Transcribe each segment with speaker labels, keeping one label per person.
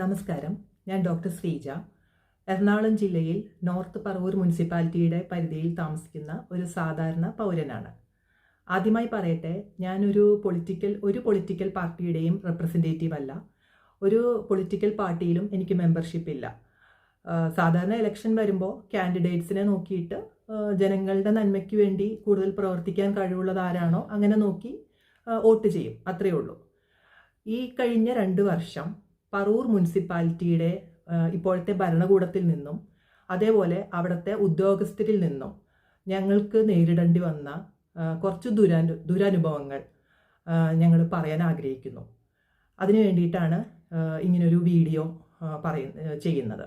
Speaker 1: നമസ്കാരം. ഞാൻ ഡോക്ടർ ശ്രീജ. എറണാകുളം ജില്ലയിൽ നോർത്ത് പറവൂർ മുനിസിപ്പാലിറ്റിയുടെ പരിധിയിൽ താമസിക്കുന്ന ഒരു സാധാരണ പൗരനാണ്. ആദ്യമായി പറയട്ടെ ഞാനൊരു പൊളിറ്റിക്കൽ ഒരു പൊളിറ്റിക്കൽ പാർട്ടിയുടെയും റെപ്രസെന്റേറ്റീവ് അല്ല. ഒരു പൊളിറ്റിക്കൽ പാർട്ടിയിലും എനിക്ക് മെമ്പർഷിപ്പ് ഇല്ല. സാധാരണ ഇലക്ഷൻ വരുമ്പോൾ കാൻഡിഡേറ്റ്സിനെ നോക്കിയിട്ട് ജനങ്ങളുടെ നന്മയ്ക്ക് വേണ്ടി കൂടുതൽ പ്രവർത്തിക്കാൻ കഴിവുള്ളത് ആരാണോ അങ്ങനെ നോക്കി വോട്ട് ചെയ്യും. അത്രയേ ഉള്ളൂ. ഈ കഴിഞ്ഞ രണ്ട് വർഷം പറവൂർ മുനിസിപ്പാലിറ്റിയുടെ ഇപ്പോഴത്തെ ഭരണകൂടത്തിൽ നിന്നും അതേപോലെ അവിടുത്തെ ഉദ്യോഗസ്ഥരിൽ നിന്നും ഞങ്ങൾക്ക് നേരിടേണ്ടി വന്ന കുറച്ച് ദുരാനു ദുരനുഭവങ്ങൾ ഞങ്ങൾ പറയാൻ ആഗ്രഹിക്കുന്നു. അതിനു വേണ്ടിയിട്ടാണ് ഇങ്ങനൊരു വീഡിയോ പറയ ചെയ്യുന്നത്.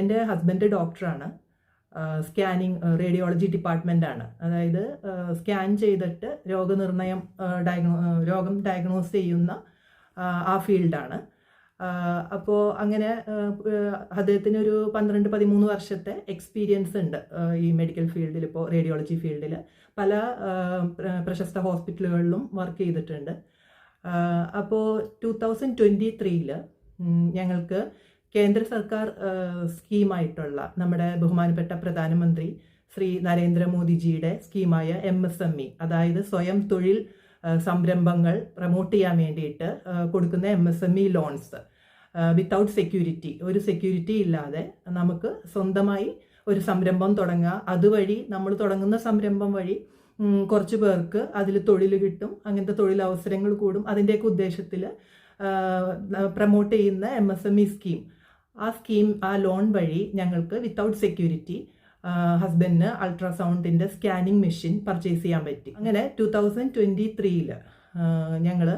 Speaker 1: എന്റെ ഹസ്ബൻഡ് ഡോക്ടറാണ്. സ്കാനിങ് റേഡിയോളജി ഡിപ്പാർട്ട്മെന്റാണ് അതായത് സ്കാൻ ചെയ്തിട്ട് രോഗനിർണയം ഡയഗ്നോ രോഗം ഡയഗ്നോസ് ചെയ്യുന്ന ആ, ഫീൽഡാണ്. അപ്പോൾ അങ്ങനെ അദ്ദേഹത്തിന് ഒരു പന്ത്രണ്ട് പതിമൂന്ന് വർഷത്തെ എക്സ്പീരിയൻസ് ഉണ്ട് ഈ മെഡിക്കൽ ഫീൽഡിൽ ഇപ്പോൾ റേഡിയോളജി ഫീൽഡിൽ പല പ്രശസ്ത ഹോസ്പിറ്റലുകളിലും വർക്ക് ചെയ്തിട്ടുണ്ട്. അപ്പോൾ ടു തൗസൻഡ് ട്വന്റി ത്രീയിൽ ഞങ്ങൾക്ക് കേന്ദ്ര സർക്കാർ സ്കീമായിട്ടുള്ള നമ്മുടെ ബഹുമാനപ്പെട്ട പ്രധാനമന്ത്രി ശ്രീ നരേന്ദ്രമോദിജിയുടെ സ്കീമായ എം എസ് എം ഇ അതായത് സ്വയം തൊഴിൽ സംരംഭങ്ങൾ പ്രൊമോട്ട് ചെയ്യാൻ വേണ്ടിയിട്ട് കൊടുക്കുന്ന M S M E loans without security ഒരു സെക്യൂരിറ്റി ഇല്ലാതെ നമുക്ക് സ്വന്തമായി ഒരു സംരംഭം തുടങ്ങുക അതുവഴി നമ്മൾ തുടങ്ങുന്ന സംരംഭം വഴി കുറച്ച് പേർക്ക് അതിൽ തൊഴിൽ കിട്ടും. അങ്ങനത്തെ തൊഴിലവസരങ്ങൾ കൂടും. അതിന്റെയൊക്കെ ഉദ്ദേശത്തിൽ പ്രൊമോട്ട് ചെയ്യുന്ന M S M E scheme ആ സ്കീം ആ ലോൺ വഴി ഞങ്ങൾക്ക് വിത്തൗട്ട് സെക്യൂരിറ്റി ഹസ്ബൻഡിന് അൾട്രാസൗണ്ടിന്റെ സ്കാനിങ് മെഷീൻ പർച്ചേസ് ചെയ്യാൻ പറ്റി. അങ്ങനെ ടു തൗസൻഡ് ട്വന്റി ത്രീയിൽ ഞങ്ങൾ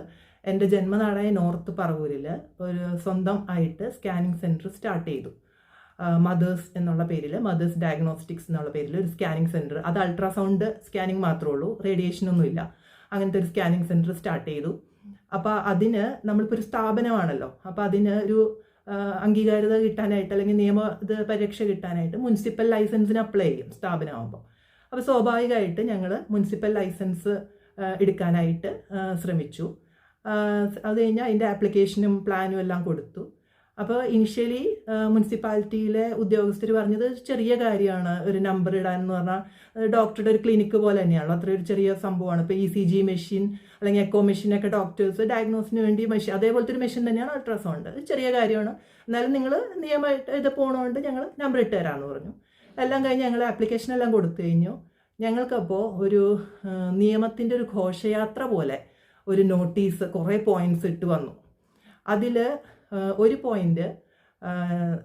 Speaker 1: എന്റെ ജന്മനാടായ നോർത്ത് പറവൂരിൽ ഒരു സ്വന്തം ആയിട്ട് സ്കാനിങ് സെന്റർ സ്റ്റാർട്ട് ചെയ്തു. മദേഴ്സ് എന്നുള്ള പേരിൽ മദേഴ്സ് ഡയഗ്നോസ്റ്റിക്സ് എന്നുള്ള പേരിൽ ഒരു സ്കാനിങ് സെന്റർ അത് അൾട്രാസൗണ്ട് സ്കാനിങ് മാത്രമേ ഉള്ളൂ റേഡിയേഷൻ ഒന്നുമില്ല അങ്ങനത്തെ ഒരു സ്കാനിങ് സെന്റർ സ്റ്റാർട്ട് ചെയ്തു. അപ്പോൾ അതിന് നമ്മളിപ്പോൾ ഒരു സ്ഥാപനമാണല്ലോ. അപ്പോൾ അതിന് ഒരു അംഗീകാരത കിട്ടാനായിട്ട് അല്ലെങ്കിൽ നിയമ ഇത് പരീക്ഷ കിട്ടാനായിട്ട് മുനിസിപ്പൽ ലൈസൻസിന് അപ്ലൈ ചെയ്യും സ്ഥാപനമാകുമ്പോൾ അപ്പോൾ സ്വാഭാവികമായിട്ട് ഞങ്ങൾ മുനിസിപ്പൽ ലൈസൻസ് എടുക്കാനായിട്ട് ശ്രമിച്ചു. അത് കഴിഞ്ഞാൽ അതിന്റെ ആപ്ലിക്കേഷനും പ്ലാനും എല്ലാം കൊടുത്തു. അപ്പോൾ ഇനിഷ്യലി മുനിസിപ്പാലിറ്റിയിലെ ഉദ്യോഗസ്ഥർ പറഞ്ഞത് ചെറിയ കാര്യമാണ്. ഒരു നമ്പർ ഇടാൻ എന്ന് പറഞ്ഞാൽ ഡോക്ടറുടെ ഒരു ക്ലിനിക്ക് പോലെ തന്നെയാണല്ലോ. അത്ര ഒരു ചെറിയ സംഭവമാണ്. ഇപ്പോൾ ഇ സി ജി മെഷീൻ അല്ലെങ്കിൽ എക്കോ മെഷീനൊക്കെ ഡോക്ടേഴ്സ് ഡയഗ്നോസിന് വേണ്ടി മെഷീൻ അതേപോലത്തെ ഒരു മെഷീൻ തന്നെയാണ് അൾട്രാസൗണ്ട് ചെറിയ കാര്യമാണ്. എന്നാലും നിങ്ങൾ നിയമമായിട്ട് ഇത് പോകണോണ്ട് ഞങ്ങൾ നമ്പർ ഇട്ട് തരാമെന്ന് പറഞ്ഞു. എല്ലാം കഴിഞ്ഞ് ഞങ്ങൾ ആപ്ലിക്കേഷൻ എല്ലാം കൊടുത്തു കഴിഞ്ഞു. ഞങ്ങൾക്കപ്പോൾ ഒരു നിയമത്തിന്റെ ഒരു ഘോഷയാത്ര പോലെ ഒരു നോട്ടീസ് കുറേ പോയിന്റ്സ് ഇട്ട് വന്നു. അതിൽ ഒരു പോയിന്റ്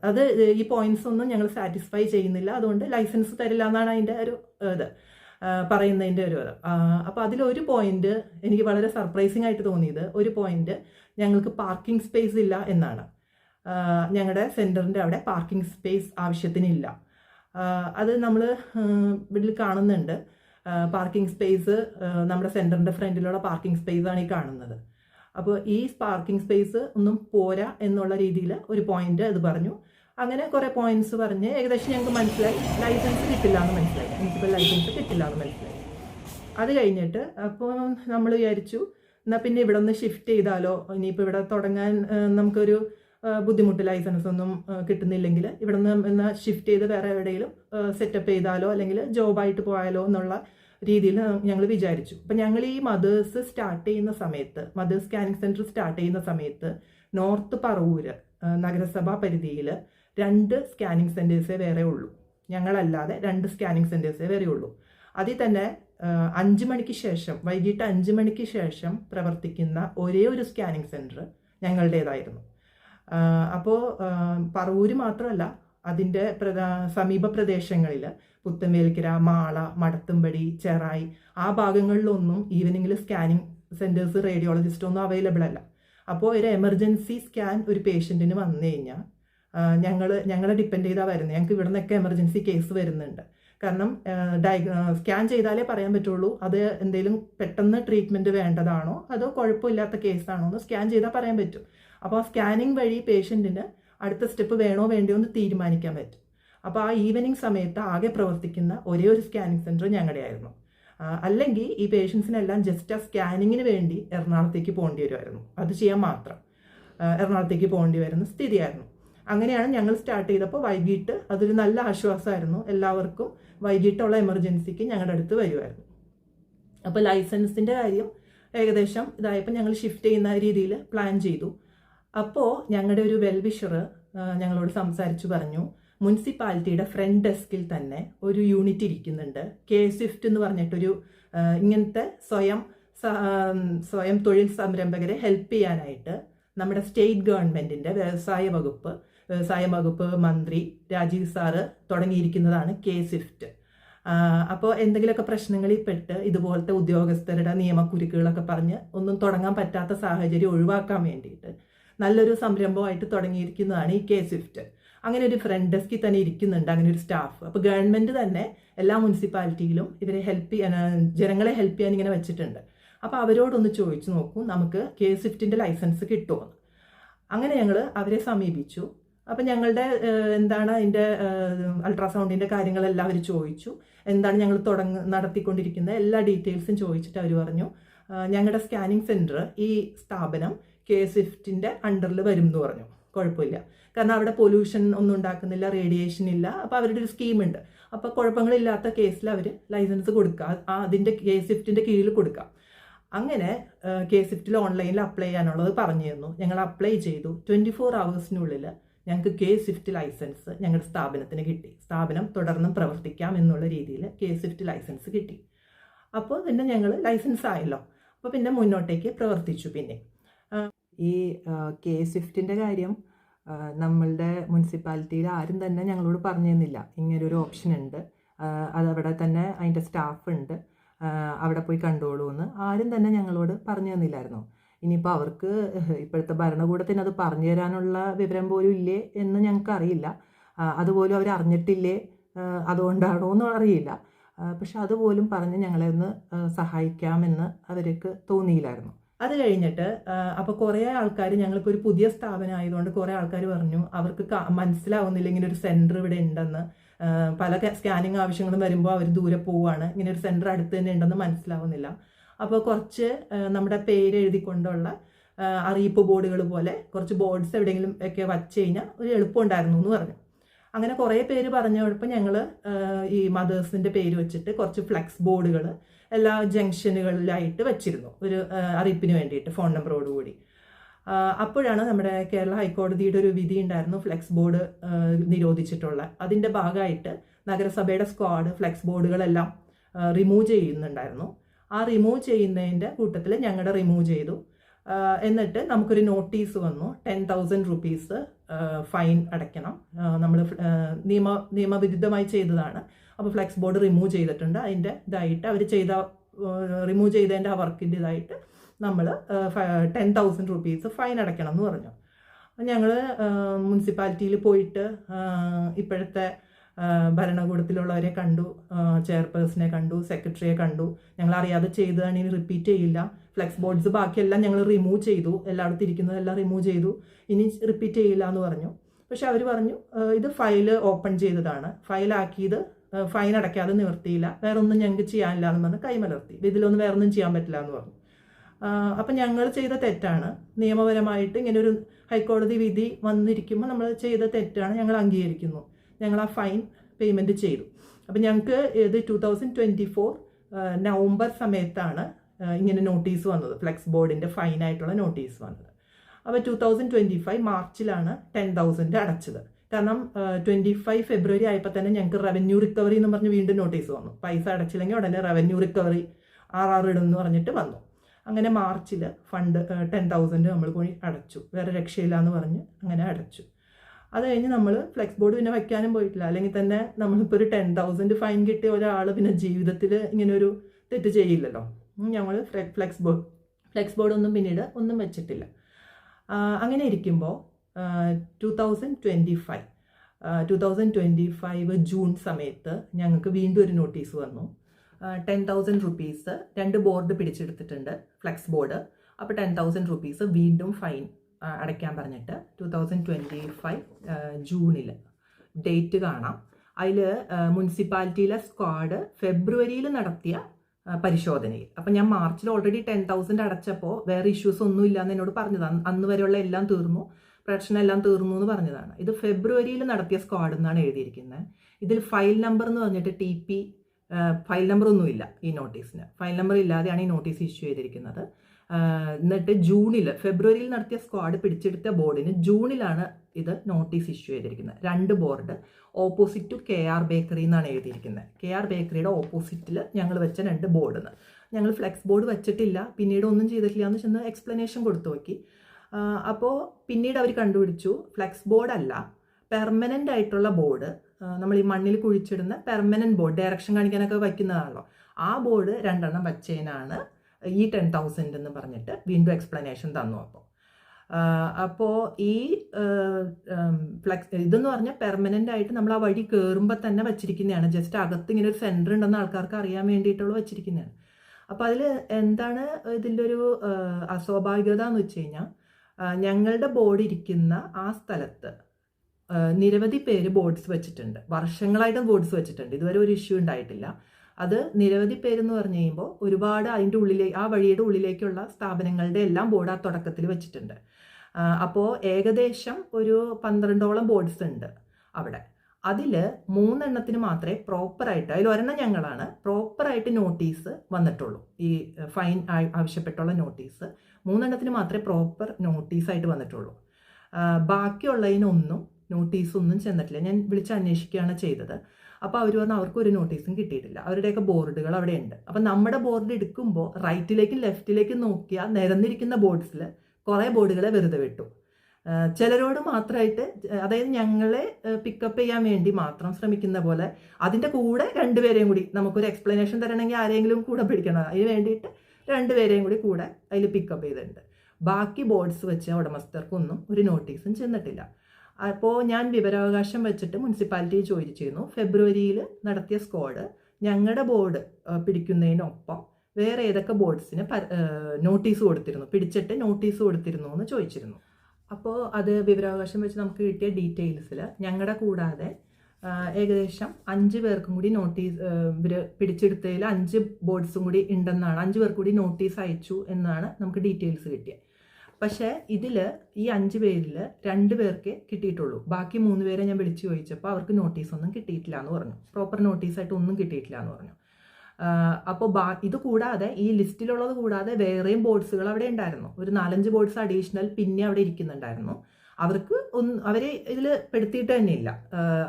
Speaker 1: അത് ഈ പോയിന്റ്സ് ഒന്നും ഞങ്ങൾ സാറ്റിസ്ഫൈ ചെയ്യുന്നില്ല. അതുകൊണ്ട് ലൈസൻസ് തരില്ല എന്നാണ് അതിന്റെ ഒരു ഇത്. പറയുന്നതിന്റെ ഒരു ഇത് അപ്പോൾ അതിലൊരു പോയിന്റ് എനിക്ക് വളരെ സർപ്രൈസിങ് ആയിട്ട് തോന്നിയത്. ഒരു പോയിന്റ് ഞങ്ങൾക്ക് പാർക്കിംഗ് സ്പേസ് ഇല്ല എന്നാണ്. ഞങ്ങളുടെ സെന്ററിന്റെ അവിടെ പാർക്കിംഗ് സ്പേസ് ആവശ്യത്തിനില്ല അത് നമ്മൾ വീട്ടിൽ കാണുന്നുണ്ട്. പാർക്കിംഗ് സ്പേസ് നമ്മുടെ സെന്ററിന്റെ ഫ്രണ്ടിലുള്ള പാർക്കിംഗ് സ്പേസ് ആണ് ഈ കാണുന്നത്. അപ്പോൾ ഈ പാർക്കിംഗ് സ്പേസ് ഒന്നും പോരാ എന്നുള്ള രീതിയിൽ ഒരു പോയിന്റ് അത് പറഞ്ഞു. അങ്ങനെ കുറേ പോയിന്റ്സ് പറഞ്ഞ് ഏകദേശം ഞങ്ങൾക്ക് മനസ്സിലായി. ലൈസൻസ് കിട്ടില്ല എന്ന് മനസ്സിലായി. മുനിസിപ്പൽ ലൈസൻസ് കിട്ടില്ല എന്ന് മനസ്സിലായി. അത് കഴിഞ്ഞിട്ട് അപ്പോൾ നമ്മൾ വിചാരിച്ചു എന്നാൽ പിന്നെ ഇവിടെ നിന്ന് ഷിഫ്റ്റ് ചെയ്താലോ? ഇനിയിപ്പോൾ ഇവിടെ തുടങ്ങാൻ നമുക്കൊരു ബുദ്ധിമുട്ട് ലൈസൻസ് ഒന്നും കിട്ടുന്നില്ലെങ്കിൽ ഇവിടെ നിന്ന് എന്നാൽ ഷിഫ്റ്റ് ചെയ്ത് വേറെ എവിടെയെങ്കിലും സെറ്റപ്പ് ചെയ്താലോ? അല്ലെങ്കിൽ ജോബായിട്ട് പോയാലോ? എന്നുള്ള രീതിയിൽ ഞങ്ങൾ വിചാരിച്ചു. അപ്പം ഞങ്ങൾ ഈ മദേഴ്സ് സ്റ്റാർട്ട് ചെയ്യുന്ന സമയത്ത് മദേഴ്സ് സ്കാനിങ് സെന്റർ സ്റ്റാർട്ട് ചെയ്യുന്ന സമയത്ത് നോർത്ത് പറവൂര് നഗരസഭാ പരിധിയിൽ രണ്ട് സ്കാനിങ് സെന്റേഴ്സേ വേറെ ഉള്ളൂ. ഞങ്ങളല്ലാതെ രണ്ട് സ്കാനിങ് സെന്റേഴ്സേ വേറെ ഉള്ളൂ. അതിൽ തന്നെ അഞ്ച് മണിക്ക് ശേഷം വൈകിട്ട് അഞ്ച് മണിക്ക് ശേഷം പ്രവർത്തിക്കുന്ന ഒരേ ഒരു സ്കാനിങ് സെന്റർ ഞങ്ങളുടേതായിരുന്നു. അപ്പോൾ പറവൂര് മാത്രമല്ല അതിന്റെ പ്രധാ സമീപ പ്രദേശങ്ങളിൽ പുത്തമേൽക്കര മാള മടത്തുംപടി ചെറായി ആ ഭാഗങ്ങളിലൊന്നും ഈവനിങ്ങിൽ സ്കാനിങ് സെന്റേഴ്സ് റേഡിയോളജിസ്റ്റ് ഒന്നും അവൈലബിൾ അല്ല. അപ്പോൾ ഒരു എമർജൻസി സ്കാൻ ഒരു പേഷ്യന്റിന് വന്നു കഴിഞ്ഞാൽ ഞങ്ങൾ ഞങ്ങളെ ഡിപ്പെൻഡ് ചെയ്താൽ വരുന്നത് ഞങ്ങൾക്ക് ഇവിടെ നിന്നൊക്കെ എമർജൻസി കേസ് വരുന്നുണ്ട്. കാരണം ഡയഗ് സ്കാൻ ചെയ്താലേ പറയാൻ പറ്റുള്ളൂ അത് എന്തെങ്കിലും പെട്ടെന്ന് ട്രീറ്റ്മെന്റ് വേണ്ടതാണോ അതോ കുഴപ്പമില്ലാത്ത കേസാണോ എന്ന് സ്കാൻ ചെയ്താൽ പറയാൻ പറ്റും. അപ്പോൾ സ്കാനിങ് വഴി പേഷ്യന്റിന് അടുത്ത സ്റ്റെപ്പ് വേണോ വേണ്ടയോ എന്ന് തീരുമാനിക്കാൻ പറ്റും. അപ്പോൾ ആ ഈവനിങ് സമയത്ത് ആകെ പ്രവർത്തിക്കുന്ന ഒരേ ഒരു സ്കാനിങ് സെന്റർ ഞങ്ങളുടെ ആയിരുന്നു അല്ലെങ്കിൽ ഈ പേഷ്യൻസിനെല്ലാം ജസ്റ്റ് ആ സ്കാനിങ്ങിന് വേണ്ടി എറണാകുളത്തേക്ക് പോകേണ്ടി വരുമായിരുന്നു. അത് ചെയ്യാൻ മാത്രം. എറണാകുളത്തേക്ക് പോകേണ്ടി വരുന്ന സ്ഥിതിയായിരുന്നു. അങ്ങനെയാണ് ഞങ്ങൾ സ്റ്റാർട്ട് ചെയ്തപ്പോൾ വൈകിട്ട് അതൊരു നല്ല ആശ്വാസമായിരുന്നു. എല്ലാവർക്കും വൈകിട്ടുള്ള എമർജൻസിക്ക് ഞങ്ങളുടെ അടുത്ത് വരുമായിരുന്നു. അപ്പോൾ ലൈസൻസിന്റെ കാര്യം ഏകദേശം ഇതായപ്പോൾ ഞങ്ങൾ ഷിഫ്റ്റ് ചെയ്യുന്ന രീതിയിൽ പ്ലാൻ ചെയ്തു. അപ്പോൾ ഞങ്ങളുടെ ഒരു വെൽവിഷർ ഞങ്ങളോട് സംസാരിച്ചു പറഞ്ഞു മുനിസിപ്പാലിറ്റിയുടെ ഫ്രണ്ട് ഡെസ്കിൽ തന്നെ ഒരു യൂണിറ്റ് ഇരിക്കുന്നുണ്ട്. കെ സ്വിഫ്റ്റ് എന്ന് പറഞ്ഞിട്ടൊരു ഇങ്ങനത്തെ സ്വയം സ്വയം തൊഴിൽ സംരംഭകരെ ഹെൽപ്പ് ചെയ്യാനായിട്ട് നമ്മുടെ സ്റ്റേറ്റ് ഗവൺമെന്റിന്റെ വ്യവസായ വകുപ്പ് വ്യവസായ വകുപ്പ് മന്ത്രി രാജീവ് സാറ് തുടങ്ങിയിരിക്കുന്നതാണ് കെ സ്വിഫ്റ്റ് അപ്പോൾ എന്തെങ്കിലുമൊക്കെ പ്രശ്നങ്ങളിൽ പെട്ട് ഇതുപോലത്തെ ഉദ്യോഗസ്ഥരുടെ നിയമക്കുരുക്കുകളൊക്കെ പറഞ്ഞ് ഒന്നും തുടങ്ങാൻ പറ്റാത്ത സാഹചര്യം ഒഴിവാക്കാൻ വേണ്ടിയിട്ട് നല്ലൊരു സംരംഭമായിട്ട് തുടങ്ങിയിരിക്കുന്നതാണ് ഈ കെ സ്വിഫ്റ്റ് അങ്ങനെ ഒരു ഫ്രണ്ട് ഡെസ്കിൽ തന്നെ ഇരിക്കുന്നുണ്ട് അങ്ങനെ ഒരു സ്റ്റാഫ് അപ്പോൾ ഗവൺമെന്റ് തന്നെ എല്ലാ മുനിസിപ്പാലിറ്റിയിലും ഇവരെ ഹെൽപ്പ് ചെയ്യാൻ ജനങ്ങളെ ഹെൽപ്പ് ചെയ്യാൻ ഇങ്ങനെ വെച്ചിട്ടുണ്ട്. അപ്പോൾ അവരോടൊന്ന് ചോദിച്ചു നോക്കൂ നമുക്ക് കെ സ്വിഫ്റ്റിന്റെ ലൈസൻസ് കിട്ടുമോ അങ്ങനെ ഞങ്ങൾ അവരെ സമീപിച്ചു. അപ്പം ഞങ്ങളുടെ എന്താണ് അതിന്റെ അൾട്രാസൗണ്ടിന്റെ കാര്യങ്ങളെല്ലാം അവർ ചോദിച്ചു. എന്താണ് ഞങ്ങൾ തുടങ്ങ നടത്തിക്കൊണ്ടിരിക്കുന്നത്? എല്ലാ ഡീറ്റെയിൽസും ചോദിച്ചിട്ട് അവർ പറഞ്ഞു. ഞങ്ങളുടെ സ്കാനിങ് സെന്റർ ഈ സ്ഥാപനം കെ സ്വിഫ്റ്റിന്റെ അണ്ടറിൽ വരും എന്ന് പറഞ്ഞു. കുഴപ്പമില്ല. കാരണം അവിടെ പൊല്യൂഷൻ ഒന്നും ഉണ്ടാക്കുന്നില്ല റേഡിയേഷൻ ഇല്ല. അപ്പോൾ അവരുടെ ഒരു സ്കീമുണ്ട് അപ്പോൾ കുഴപ്പങ്ങളില്ലാത്ത കേസിൽ അവർ ലൈസൻസ് കൊടുക്കുക അതിന്റെ കെ സ്വിഫ്റ്റിന്റെ കീഴിൽ കൊടുക്കാം. അങ്ങനെ കെ സ്വിഫ്റ്റിൽ ഓൺലൈനിൽ അപ്ലൈ ചെയ്യാനുള്ളത് പറഞ്ഞു തന്നു. ഞങ്ങൾ അപ്ലൈ ചെയ്തു. ട്വന്റി ഫോർ അവേഴ്സിനുള്ളിൽ ഞങ്ങൾക്ക് കെ സ്വിഫ്റ്റ് ലൈസൻസ് ഞങ്ങളുടെ സ്ഥാപനത്തിന് കിട്ടി. സ്ഥാപനം തുടർന്നും പ്രവർത്തിക്കാം എന്നുള്ള രീതിയിൽ കെ സ്വിഫ്റ്റ് ലൈസൻസ് കിട്ടി. അപ്പോൾ പിന്നെ ഞങ്ങൾ ലൈസൻസ് ആയല്ലോ. അപ്പോൾ പിന്നെ മുന്നോട്ടേക്ക് പ്രവർത്തിച്ചു പിന്നെ. ഈ കെ സ്വിഫ്റ്റിന്റെ കാര്യം നമ്മളുടെ മുനിസിപ്പാലിറ്റിയിൽ ആരും തന്നെ ഞങ്ങളോട് പറഞ്ഞു തന്നില്ല ഇങ്ങനൊരു ഓപ്ഷൻ ഉണ്ട്. അതവിടെ തന്നെ അതിന്റെ സ്റ്റാഫ് ഉണ്ട്. അവിടെ പോയി കണ്ടോളൂ എന്ന് ആരും തന്നെ ഞങ്ങളോട് പറഞ്ഞു തന്നില്ലായിരുന്നു ഇനിയിപ്പോൾ അവർക്ക് ഇപ്പോഴത്തെ ഭരണകൂടത്തിന് അത് പറഞ്ഞു തരാനുള്ള വിവരം പോലും ഇല്ലേ എന്ന് ഞങ്ങൾക്ക് അറിയില്ല അതുപോലും അവർ അറിഞ്ഞിട്ടില്ലേ അതുകൊണ്ടാണോ എന്നും അറിയില്ല. പക്ഷെ അതുപോലും പറഞ്ഞ് ഞങ്ങളെ ഒന്ന് സഹായിക്കാമെന്ന് അവർക്ക് തോന്നിയില്ലായിരുന്നു. അത് കഴിഞ്ഞിട്ട് അപ്പോൾ കുറേ ആൾക്കാർ ഞങ്ങൾക്ക് ഒരു പുതിയ സ്ഥാപനം ആയതുകൊണ്ട് കുറേ ആൾക്കാർ പറഞ്ഞു അവർക്ക് മനസ്സിലാവുന്നില്ല ഇങ്ങനെ ഒരു സെന്റർ ഇവിടെ ഉണ്ടെന്ന്. പല സ്കാനിങ് ആവശ്യങ്ങളും വരുമ്പോൾ അവർ ദൂരെ പോവുകയാണ് ഇങ്ങനെ ഒരു സെന്റർ അടുത്ത് തന്നെ ഉണ്ടെന്ന് മനസ്സിലാവുന്നില്ല. അപ്പോൾ കുറച്ച് നമ്മുടെ പേര് എഴുതിക്കൊണ്ടുള്ള കൊണ്ടുള്ള അറിയിപ്പ് ബോർഡുകൾ പോലെ കുറച്ച് ബോർഡ്സ് എവിടെയെങ്കിലും ഒക്കെ വച്ച് കഴിഞ്ഞാൽ ഒരു എളുപ്പമുണ്ടായിരുന്നു എന്ന് പറഞ്ഞു. അങ്ങനെ കുറേ പേര് പറഞ്ഞപ്പോൾ ഞങ്ങൾ ഈ മദേഴ്സിന്റെ പേര് വെച്ചിട്ട് കുറച്ച് ഫ്ലെക്സ് ബോർഡുകൾ എല്ലാ ജംഗ്ഷനുകളിലായിട്ട് വെച്ചിരുന്നു. ഒരു അറിയിപ്പിന് വേണ്ടിയിട്ട് ഫോൺ നമ്പറോടുകൂടി അപ്പോഴാണ് നമ്മുടെ കേരള ഹൈക്കോടതിയുടെ ഒരു വിധി ഉണ്ടായിരുന്നു ഫ്ലെക്സ് ബോർഡ് നിരോധിച്ചിട്ടുള്ള. അതിന്റെ ഭാഗമായിട്ട് നഗരസഭയുടെ സ്ക്വാഡ് ഫ്ലെക്സ് ബോർഡുകളെല്ലാം റിമൂവ് ചെയ്യുന്നുണ്ടായിരുന്നു. ആ റിമൂവ് ചെയ്യുന്നതിന്റെ കൂട്ടത്തിൽ ഞങ്ങളുടെ റിമൂവ് ചെയ്തു. എന്നിട്ട് നമുക്കൊരു നോട്ടീസ് വന്നു. ടെൻ തൗസൻഡ് റുപ്പീസ് ഫൈൻ അടയ്ക്കണം. നമ്മൾ നിയമ നിയമവിരുദ്ധമായി ചെയ്തതാണ്. അപ്പോൾ ഫ്ലെക്സ് ബോർഡ് റിമൂവ് ചെയ്തിട്ടുണ്ട്. അതിന്റെ ഇതായിട്ട് അവർ ചെയ്ത റിമൂവ് ചെയ്തതിന്റെ ആ വർക്കിന്റെ ഇതായിട്ട് നമ്മൾ ടെൻ തൗസൻഡ് റുപ്പീസ് ഫൈൻ അടയ്ക്കണം എന്ന് പറഞ്ഞു. ഞങ്ങൾ മുനിസിപ്പാലിറ്റിയിൽ പോയിട്ട് ഇപ്പോഴത്തെ ഭരണകൂടത്തിലുള്ളവരെ കണ്ടു ചെയർപേഴ്സണെ കണ്ടു സെക്രട്ടറിയെ കണ്ടു. ഞങ്ങൾ അറിയാതെ ചെയ്തതാണ് ഇനി റിപ്പീറ്റ് ചെയ്യില്ല. ഫ്ലെക്സ് ബോർഡ്സ് ബാക്കിയെല്ലാം ഞങ്ങൾ റിമൂവ് ചെയ്തു. എല്ലായിടത്തും ഇരിക്കുന്നതെല്ലാം റിമൂവ് ചെയ്തു. ഇനി റിപ്പീറ്റ് ചെയ്യില്ല എന്ന് പറഞ്ഞു. പക്ഷെ അവർ പറഞ്ഞു ഇത് ഫയൽ ഓപ്പൺ ചെയ്തതാണ്. ഫയലാക്കിയത് ഫൈൻ അടയ്ക്കാതെ നിവർത്തിയില്ല. വേറെ ഒന്നും ഞങ്ങൾക്ക് ചെയ്യാനില്ല എന്ന് പറഞ്ഞ് കൈമലർത്തി. ഇതിലൊന്നും വേറെ ഒന്നും ചെയ്യാൻ പറ്റില്ല എന്ന് പറഞ്ഞു അപ്പം ഞങ്ങൾ ചെയ്ത തെറ്റാണ്. നിയമപരമായിട്ട് ഇങ്ങനെ ഒരു ഹൈക്കോടതി വിധി വന്നിരിക്കുമ്പോൾ നമ്മൾ ചെയ്ത തെറ്റാണ് ഞങ്ങൾ അംഗീകരിക്കുന്നു. ഞങ്ങൾ ആ ഫൈൻ പേയ്മെന്റ് ചെയ്തു. അപ്പം ഞങ്ങൾക്ക് ഇത് two thousand twenty four November സമയത്താണ് ഇങ്ങനെ നോട്ടീസ് വന്നത്. ഫ്ലെക്സ് ബോർഡിന്റെ ഫൈനായിട്ടുള്ള നോട്ടീസ് വന്നത്. അപ്പോൾ ടു തൗസൻഡ് ട്വന്റി ഫൈവ് മാർച്ചിലാണ് ടെൻ തൗസൻഡ് അടച്ചത്. കാരണം ട്വന്റി ഫൈവ് ഫെബ്രുവരി ആയപ്പോൾ തന്നെ ഞങ്ങൾക്ക് റവന്യൂ റിക്കവറി എന്ന് പറഞ്ഞ് വീണ്ടും നോട്ടീസ് വന്നു. പൈസ അടച്ചില്ലെങ്കിൽ ഉടനെ റവന്യൂ റിക്കവറി ആർ ആർ ഇടും എന്ന് പറഞ്ഞിട്ട് വന്നു. അങ്ങനെ മാർച്ചിൽ ഫണ്ട് ടെൻ തൗസൻഡ് നമ്മൾ പോയി അടച്ചു. വേറെ രക്ഷയില്ല എന്ന് പറഞ്ഞ് അങ്ങനെ അടച്ചു. അത് കഴിഞ്ഞ് നമ്മൾ ഫ്ലെക്സ് ബോർഡ് പിന്നെ വയ്ക്കാനും പോയിട്ടില്ല. അല്ലെങ്കിൽ തന്നെ നമ്മളിപ്പോൾ ഒരു ടെൻ തൗസൻഡ് ഫൈൻ കിട്ടിയ ഒരാൾ പിന്നെ ജീവിതത്തിൽ ഇങ്ങനെ ഒരു തെറ്റ് ചെയ്യില്ലല്ലോ. ഞങ്ങൾ ഫ്ലെക്സ് ബോർഡ് ഫ്ലെക്സ് ബോർഡ് ഒന്നും പിന്നീട് ഒന്നും വെച്ചിട്ടില്ല. അങ്ങനെ ഇരിക്കുമ്പോൾ two thousand twenty five two thousand twenty five June സമയത്ത് ഞങ്ങൾക്ക് വീണ്ടും ഒരു നോട്ടീസ് വന്നു. ടെൻ തൗസൻഡ് റുപ്പീസ് രണ്ട് ബോർഡ് പിടിച്ചെടുത്തിട്ടുണ്ട് ഫ്ലെക്സ് ബോർഡ് അപ്പോൾ ടെൻ തൗസൻഡ് റുപ്പീസ് വീണ്ടും ഫൈൻ അടയ്ക്കാൻ പറഞ്ഞിട്ട് ടു തൗസൻഡ് ട്വന്റി ഫൈവ് ജൂണിൽ ഡേറ്റ് കാണാം. അതിൽ മുനിസിപ്പാലിറ്റിയിലെ സ്ക്വാഡ് ഫെബ്രുവരിയിൽ നടത്തിയ പരിശോധനയിൽ. അപ്പം ഞാൻ മാർച്ചിൽ ഓൾറെഡി ടെൻ തൗസൻഡ് അടച്ചപ്പോൾ വേറെ ഇഷ്യൂസ് ഒന്നും ഇല്ല എന്ന് എന്നോട് പറഞ്ഞതാണ് അന്ന് വരെയുള്ള എല്ലാം തീർന്നു. പ്രശ്നം എല്ലാം തീർന്നു എന്ന് പറഞ്ഞതാണ്. ഇത് ഫെബ്രുവരിയിൽ നടത്തിയ സ്ക്വാഡ് എന്നാണ് എഴുതിയിരിക്കുന്നത് ഇതിൽ ഫയൽ നമ്പർ എന്ന് പറഞ്ഞിട്ട് ടി പി ഫയൽ നമ്പർ ഒന്നുമില്ല ഈ നോട്ടീസിന് ഫയൽ നമ്പർ ഇല്ലാതെയാണ് ഈ നോട്ടീസ് ഇഷ്യൂ ചെയ്തിരിക്കുന്നത്. എന്നിട്ട് ജൂണിൽ ഫെബ്രുവരിയിൽ നടത്തിയ സ്ക്വാഡ് പിടിച്ചെടുത്ത ബോർഡിന് ജൂണിലാണ് ഇത് നോട്ടീസ് ഇഷ്യൂ ചെയ്തിരിക്കുന്നത്. രണ്ട് board opposite to K R bakery എന്നാണ് എഴുതിയിരിക്കുന്നത് കെ ആർ ബേക്കറിയുടെ ഓപ്പോസിറ്റിൽ ഞങ്ങൾ വെച്ച രണ്ട് ബോർഡ് ഞങ്ങൾ ഫ്ലെക്സ് ബോർഡ് വെച്ചിട്ടില്ല. പിന്നീട് ഒന്നും ചെയ്തിട്ടില്ല എന്ന് ചെന്ന് എക്സ്പ്ലനേഷൻ കൊടുത്തു നോക്കി. അപ്പോൾ പിന്നീട് അവർ കണ്ടുപിടിച്ചു ഫ്ലെക്സ് ബോർഡ് അല്ല പെർമനന്റ് ആയിട്ടുള്ള ബോർഡ് നമ്മൾ ഈ മണ്ണിൽ കുഴിച്ചിടുന്ന പെർമനന്റ് ബോർഡ് ഡയറക്ഷൻ കാണിക്കാനൊക്കെ വയ്ക്കുന്നതാണല്ലോ. ആ ബോർഡ് രണ്ടെണ്ണം വച്ചതിനാണ് ഈ ടെൻ തൗസൻഡ് എന്ന് പറഞ്ഞിട്ട് വീണ്ടും എക്സ്പ്ലനേഷൻ തന്നു അപ്പോൾ അപ്പോൾ ഈ ഫ്ലെക്സ് ഇതെന്ന് പറഞ്ഞാൽ പെർമനന്റ് ആയിട്ട് നമ്മൾ ആ വഴി കയറുമ്പോൾ തന്നെ വച്ചിരിക്കുന്നതാണ്. ജസ്റ്റ് അകത്ത് ഇങ്ങനെ ഒരു സെന്റർ ഉണ്ടെന്ന് ആൾക്കാർക്ക് അറിയാൻ വേണ്ടിയിട്ടുള്ള വച്ചിരിക്കുന്നതാണ്. അപ്പോൾ അതിൽ എന്താണ് ഇതിന്റെ ഒരു അസ്വാഭാവികത എന്ന് വെച്ച് കഴിഞ്ഞാൽ ഞങ്ങളുടെ ബോർഡ് ഇരിക്കുന്ന ആ സ്ഥലത്ത് നിരവധി പേര് ബോർഡ്സ് വെച്ചിട്ടുണ്ട്. വർഷങ്ങളായിട്ട് ബോർഡ്സ് വെച്ചിട്ടുണ്ട്. ഇതുവരെ ഒരു ഇഷ്യൂ ഉണ്ടായിട്ടില്ല. അത് നിരവധി പേരെന്ന് പറഞ്ഞു കഴിയുമ്പോൾ ഒരുപാട് അതിന്റെ ഉള്ളിലെ ആ വഴിയുടെ ഉള്ളിലേക്കുള്ള സ്ഥാപനങ്ങളുടെ എല്ലാം ബോർഡ് ആ തുടക്കത്തിൽ വെച്ചിട്ടുണ്ട്. അപ്പോൾ ഏകദേശം ഒരു പന്ത്രണ്ടോളം ബോർഡ്സ് ഉണ്ട് അവിടെ. അതിൽ മൂന്നെണ്ണത്തിന് മാത്രമേ പ്രോപ്പറായിട്ട് അതിൽ ഒരെണ്ണം ഞങ്ങളാണ് പ്രോപ്പറായിട്ട് നോട്ടീസ് വന്നിട്ടുള്ളൂ. ഈ ഫൈൻ ആവശ്യപ്പെട്ടുള്ള നോട്ടീസ് മൂന്നെണ്ണത്തിന് മാത്രമേ പ്രോപ്പർ നോട്ടീസായിട്ട് വന്നിട്ടുള്ളൂ. ബാക്കിയുള്ളതിനൊന്നും നോട്ടീസൊന്നും ചെന്നിട്ടില്ല. ഞാൻ വിളിച്ച് അന്വേഷിക്കുകയാണ് ചെയ്തത്. അപ്പോൾ അവർ പറഞ്ഞു അവർക്ക് ഒരു നോട്ടീസും കിട്ടിയിട്ടില്ല. അവരുടെയൊക്കെ ബോർഡുകൾ അവിടെ ഉണ്ട് അപ്പം നമ്മുടെ ബോർഡ് എടുക്കുമ്പോൾ റൈറ്റിലേക്കും ലെഫ്റ്റിലേക്കും നോക്കിയാൽ നിരന്നിരിക്കുന്ന ബോർഡ്സിൽ കുറേ ബോർഡുകളെ വെറുതെ വിട്ടു. ചിലരോട് മാത്രമായിട്ട് അതായത് ഞങ്ങളെ പിക്കപ്പ് ചെയ്യാൻ വേണ്ടി മാത്രം ശ്രമിക്കുന്ന പോലെ അതിന്റെ കൂടെ രണ്ടുപേരെയും കൂടി നമുക്കൊരു എക്സ്പ്ലനേഷൻ തരണമെങ്കിൽ ആരെങ്കിലും കൂടെ പിടിക്കണം. അതിന് വേണ്ടിയിട്ട് രണ്ടുപേരെയും കൂടി കൂടെ അതിൽ പിക്കപ്പ് ചെയ്തിട്ടുണ്ട്. ബാക്കി ബോർഡ്സ് വെച്ച ഉടമസ്ഥർക്കൊന്നും ഒരു നോട്ടീസും ചെന്നിട്ടില്ല. അപ്പോൾ ഞാൻ വിവരാവകാശം വെച്ചിട്ട് മുനിസിപ്പാലിറ്റി ചോദിച്ചിരുന്നു. ഫെബ്രുവരിയിൽ നടത്തിയ സ്ക്വാഡ് ഞങ്ങളുടെ ബോർഡ് പിടിക്കുന്നതിനൊപ്പം വേറെ ഏതൊക്കെ ബോർഡ്സിന് നോട്ടീസ് കൊടുത്തിരുന്നു? പിടിച്ചിട്ട് നോട്ടീസ് കൊടുത്തിരുന്നു എന്ന് ചോദിച്ചിരുന്നു. അപ്പോൾ അത് വിവരാവകാശം വെച്ച് നമുക്ക് കിട്ടിയ ഡീറ്റെയിൽസിൽ ഞങ്ങളുടെ കൂടാതെ ഏകദേശം അഞ്ച് പേർക്കും കൂടി നോട്ടീസ് ഇവർ പിടിച്ചെടുത്തതിൽ അഞ്ച് ബോർഡ്സും കൂടി ഉണ്ടെന്നാണ് അഞ്ച് പേർക്ക് കൂടി നോട്ടീസ് അയച്ചു എന്നാണ് നമുക്ക് ഡീറ്റെയിൽസ് കിട്ടിയത് പക്ഷേ ഇതിൽ ഈ അഞ്ച് പേരിൽ രണ്ട് പേർക്ക് കിട്ടിയിട്ടുള്ളൂ. ബാക്കി മൂന്ന് പേരെ ഞാൻ വിളിച്ചു ചോദിച്ചപ്പോൾ അവർക്ക് നോട്ടീസ് ഒന്നും കിട്ടിയിട്ടില്ല എന്ന് പറഞ്ഞു. പ്രോപ്പർ നോട്ടീസായിട്ട് ഒന്നും കിട്ടിയിട്ടില്ല എന്ന് പറഞ്ഞു. അപ്പോൾ ബാ ഇത് കൂടാതെ ഈ ലിസ്റ്റിലുള്ളത് കൂടാതെ വേറെയും ബോർഡ്സുകൾ അവിടെ ഉണ്ടായിരുന്നു. ഒരു നാലഞ്ച് ബോർഡ്സ് അഡീഷണൽ പിന്നെ അവിടെ ഇരിക്കുന്നുണ്ടായിരുന്നു. അവർക്ക് ഒന്ന് അവരെ ഇതിൽ പെടുത്തിയിട്ട് തന്നെയില്ല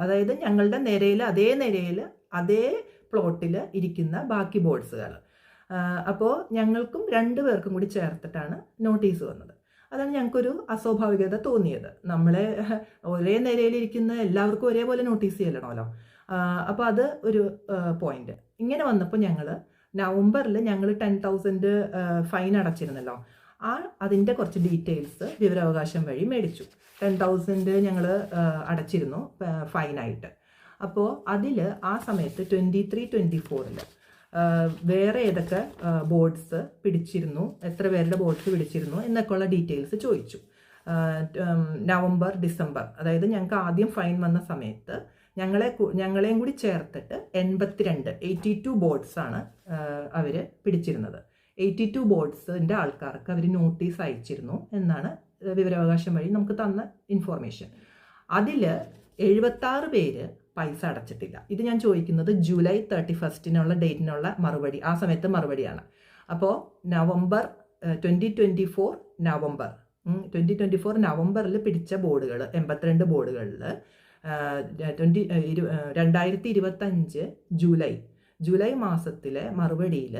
Speaker 1: അതായത് ഞങ്ങളുടെ നിരയിൽ അതേ നിരയിൽ അതേ പ്ലോട്ടിൽ ഇരിക്കുന്ന ബാക്കി ബോർഡ്സുകൾ അപ്പോൾ ഞങ്ങൾക്കും രണ്ട് പേർക്കും കൂടി ചേർത്തിട്ടാണ് നോട്ടീസ് വന്നത്. അതാണ് ഞങ്ങൾക്കൊരു അസ്വാഭാവികത തോന്നിയത്. നമ്മളെ ഒരേ നിരയിലിരിക്കുന്ന എല്ലാവർക്കും ഒരേപോലെ നോട്ടീസ് ചെയ്യണമല്ലോ അപ്പോൾ അത് ഒരു പോയിന്റ് ഇങ്ങനെ വന്നപ്പോൾ ഞങ്ങൾ നവംബറിൽ ഞങ്ങൾ ടെൻ തൗസൻഡ് ഫൈൻ അടച്ചിരുന്നല്ലോ. ആ അതിന്റെ കുറച്ച് ഡീറ്റെയിൽസ് വിവരാവകാശം വഴി മേടിച്ചു. ടെൻ തൗസൻഡ് ഞങ്ങൾ അടച്ചിരുന്നു ഫൈനായിട്ട് അപ്പോൾ അതിൽ ആ സമയത്ത് ട്വന്റി ത്രീ ട്വന്റി ഫോറിൽ വേറെ ഏതൊക്കെ ബോർഡ്സ് പിടിച്ചിരുന്നു എത്ര പേരുടെ ബോർഡ്സ് പിടിച്ചിരുന്നു എന്നൊക്കെയുള്ള ഡീറ്റെയിൽസ് ചോദിച്ചു. നവംബർ ഡിസംബർ അതായത് ഞങ്ങൾക്ക് ആദ്യം ഫൈൻ വന്ന സമയത്ത് ഞങ്ങളെ ഞങ്ങളെയും കൂടി ചേർത്തിട്ട് എൺപത്തിരണ്ട് എയ്റ്റി ടു ബോർഡ്സാണ് അവർ പിടിച്ചിരുന്നത്. എയ്റ്റി ടു ബോർഡ്സിന്റെ ആൾക്കാർക്ക് അവർ നോട്ടീസ് അയച്ചിരുന്നു എന്നാണ് വിവരാവകാശം വഴി നമുക്ക് തന്ന ഇൻഫോർമേഷൻ അതിൽ എഴുപത്താറ് പേര് പൈസ അടച്ചിട്ടില്ല. ഇത് ഞാൻ ചോദിക്കുന്നത് ജൂലൈ തേർട്ടി ഫസ്റ്റിനുള്ള ഡേറ്റിനുള്ള മറുപടി ആ സമയത്ത് മറുപടിയാണ്. അപ്പോൾ November twenty twenty four November twenty twenty four നവംബറിൽ പിടിച്ച ബോർഡുകൾ എൺപത്തിരണ്ട് ബോർഡുകളിൽ ട്വന്റി ഇരു രണ്ടായിരത്തി ഇരുപത്തഞ്ച് ജൂലൈ. ജൂലൈ മാസത്തിലെ മറുപടിയിൽ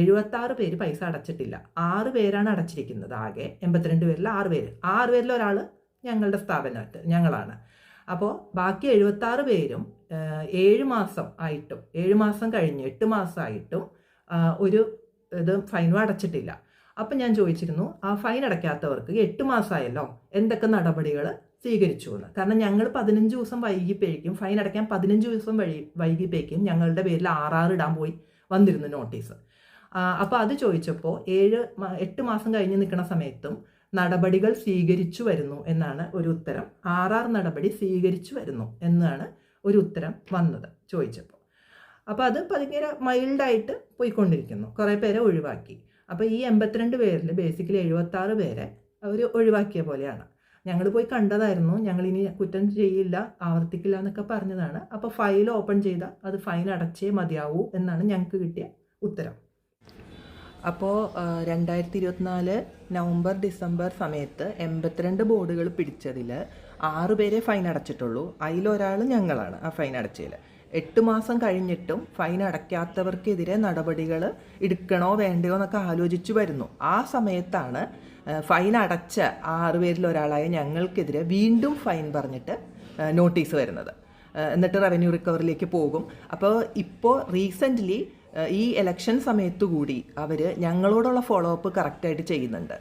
Speaker 1: എഴുപത്താറ് പേര് പൈസ അടച്ചിട്ടില്ല. ആറ് പേരാണ് അടച്ചിരിക്കുന്നത്. ആകെ എൺപത്തിരണ്ട് പേരിൽ ആറ് പേര്. ആറ് പേരിൽ ഒരാൾ ഞങ്ങളുടെ സ്ഥാപനമായിട്ട് ഞങ്ങളാണ്. അപ്പോൾ ബാക്കി എഴുപത്താറ് പേരും ഏഴ് മാസം ആയിട്ടും ഏഴ് മാസം കഴിഞ്ഞ് എട്ട് മാസമായിട്ടും ഒരു ഇത് ഫൈനും അടച്ചിട്ടില്ല. അപ്പം ഞാൻ ചോദിച്ചിരുന്നു ആ ഫൈൻ അടയ്ക്കാത്തവർക്ക് എട്ട് മാസമായല്ലോ എന്തൊക്കെ നടപടികൾ സ്വീകരിച്ചു എന്ന് കാരണം ഞങ്ങൾ പതിനഞ്ച് ദിവസം വൈകിപ്പോഴേക്കും ഫൈൻ അടയ്ക്കാൻ പതിനഞ്ച് ദിവസം വഴി വൈകിപ്പോഴേക്കും ഞങ്ങളുടെ പേരിൽ ആറാറ് ഇടാൻ പോയി വന്നിരുന്നു നോട്ടീസ്. അപ്പോൾ അത് ചോദിച്ചപ്പോൾ ഏഴ് എട്ട് മാസം കഴിഞ്ഞ് നിൽക്കുന്ന സമയത്തും നടപടികൾ സ്വീകരിച്ചു വരുന്നു എന്നാണ് ഒരു ഉത്തരം. ആർ ആർ നടപടി സ്വീകരിച്ചു വരുന്നു എന്നാണ് ഒരു ഉത്തരം വന്നത് ചോദിച്ചപ്പോൾ അപ്പോൾ അത് പതുക്കെ മൈൽഡായിട്ട് പോയിക്കൊണ്ടിരിക്കുന്നു. കുറേ പേരെ ഒഴിവാക്കി. അപ്പോൾ ഈ എൺപത്തിരണ്ട് പേരിൽ ബേസിക്കലി എഴുപത്താറ് പേരെ അവർ ഒഴിവാക്കിയ പോലെയാണ്. ഞങ്ങൾ പോയി കണ്ടതായിരുന്നു. ഞങ്ങൾ ഇനി കുറ്റം ചെയ്യില്ല ആവർത്തിക്കില്ല എന്നൊക്കെ പറഞ്ഞതാണ്. അപ്പോൾ ഫയൽ ഓപ്പൺ ചെയ്താൽ അത് ഫൈൻ അടച്ചേ മതിയാവൂ എന്നാണ് ഞങ്ങൾക്ക് കിട്ടിയ ഉത്തരം. അപ്പോൾ രണ്ടായിരത്തി ഇരുപത്തിനാല് നവംബർ ഡിസംബർ സമയത്ത് എൺപത്തിരണ്ട് ബോർഡുകൾ പിടിച്ചതിൽ ആറ് പേരെ ഫൈൻ അടച്ചിട്ടുള്ളൂ. അതിലൊരാൾ ഞങ്ങളാണ് ആ ഫൈൻ അടച്ചതിൽ എട്ട് മാസം കഴിഞ്ഞിട്ടും ഫൈൻ അടയ്ക്കാത്തവർക്കെതിരെ നടപടികൾ എടുക്കണോ വേണ്ടയോ എന്നൊക്കെ ആലോചിച്ചു വരുന്നു. ആ സമയത്താണ് ഫൈൻ അടച്ച ആറ് പേരിൽ ഒരാളായ ഞങ്ങൾക്കെതിരെ വീണ്ടും ഫൈൻ പറഞ്ഞിട്ട് നോട്ടീസ് വരുന്നത്. ആ, എന്നിട്ട് റവന്യൂ റിക്കവറിലേക്ക് പോകും. അപ്പോൾ ഇപ്പോൾ റീസെന്റ്ലി ഈ ഇലക്ഷൻ സമയത്തു കൂടി അവർ ഞങ്ങളോടുള്ള ഫോളോ അപ്പ് കറക്റ്റായിട്ട് ചെയ്യുന്നുണ്ട്.